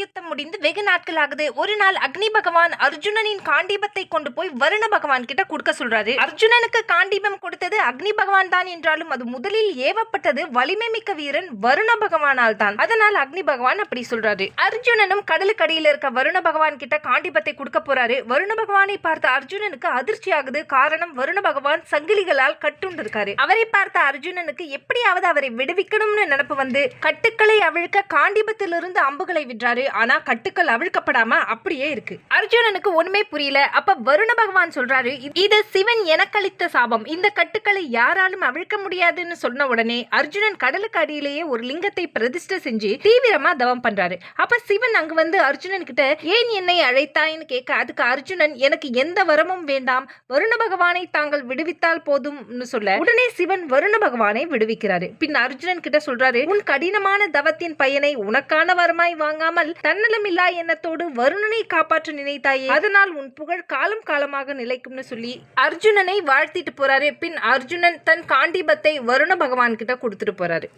யுத்தம் முடிந்து வெகு நாட்கள் ஆகுது. ஒரு நாள் அக்னி பகவான் அர்ஜுனனின் காண்டீபத்தை கொண்டு போய் வருண பகவான் கிட்ட கொடுக்க சொல்றாரு. அர்ஜுனனுக்கு காண்டீபம் கொடுத்தது அக்னி பகவான் தான் என்றாலும் அது முதலில் ஏவப்பட்டது வலிமை மிக்க வீரன் வருண பகவானால் தான். அதனால் அக்னி பகவான் அப்படி சொல்றாரு. அர்ஜுனனும் கடலுக்கு அடியில் இருக்க வருண பகவான் கிட்ட காண்டீபத்தை கொடுக்க போறாரு. வருண பகவானை பார்த்த அர்ஜுனனுக்கு அதிர்ச்சி ஆகுது. காரணம் வருண பகவான் சங்கிலிகளால் கட்டுண்டிருக்காரு அவரை பார்த்த அர்ஜுனனுக்கு எப்படியாவது அவரை விடுவிக்கணும்னு நினப்பு வந்து கட்டுக்களை அவிழ்க்க காண்டிபத்திலிருந்து அம்புகளை விடுறாரு ஆனா கட்டுக்கள் அவிழ்க்கப்படாம அப்படியே இருக்கு. அர்ஜுனனுக்கு ஒண்ணுமே புரியல. அப்ப வருண பகவான் சொல்றாரு இது சிவன் எனக்களித்த சாபம். இந்த கட்டுக்களை யாராலும் அவிழ்க்க முடியாதுன்னு சொன்ன உடனே அர்ஜுனன் கடலுக்கு அடியிலேயே ஒரு லிங்கத்தை பிரதிஷ்டை செஞ்சு தீவிரமா தவம் பண்றாரு. அப்ப சிவன் அங்க வந்து அர்ஜுனன் கிட்ட ஏன் என்னை அழைத்தாய்னு கேட்க அதுக்கு அர்ஜுனன் எனக்கு எந்த வரமும் வேண்டாம். வருண பகவானை தாங்கள் விடுவித்தால் போதும்னு சொல்ல. உடனே சிவன் வருண பகவானை விடுவிக்கிறாரு. பின் அர்ஜுனன் கிட்ட சொல்றாரு உன் கடினமான தவத்தின் பயனை உனக்கான வரமாய் வாங்காமல் தன்னலமில்லா எண்ணத்தோடு வருணனை காப்பாற்ற நினைத்தாயே? அதனால் உன் புகழ் காலம் காலமாக நிலைக்கும்னு சொல்லி அர்ஜுனனை வாழ்த்திட்டு போறாரு. பின் அர்ஜுனன் தன் காண்டிபத்தை வருண பகவான் கிட்ட கொடுத்துட்டு போறாரு.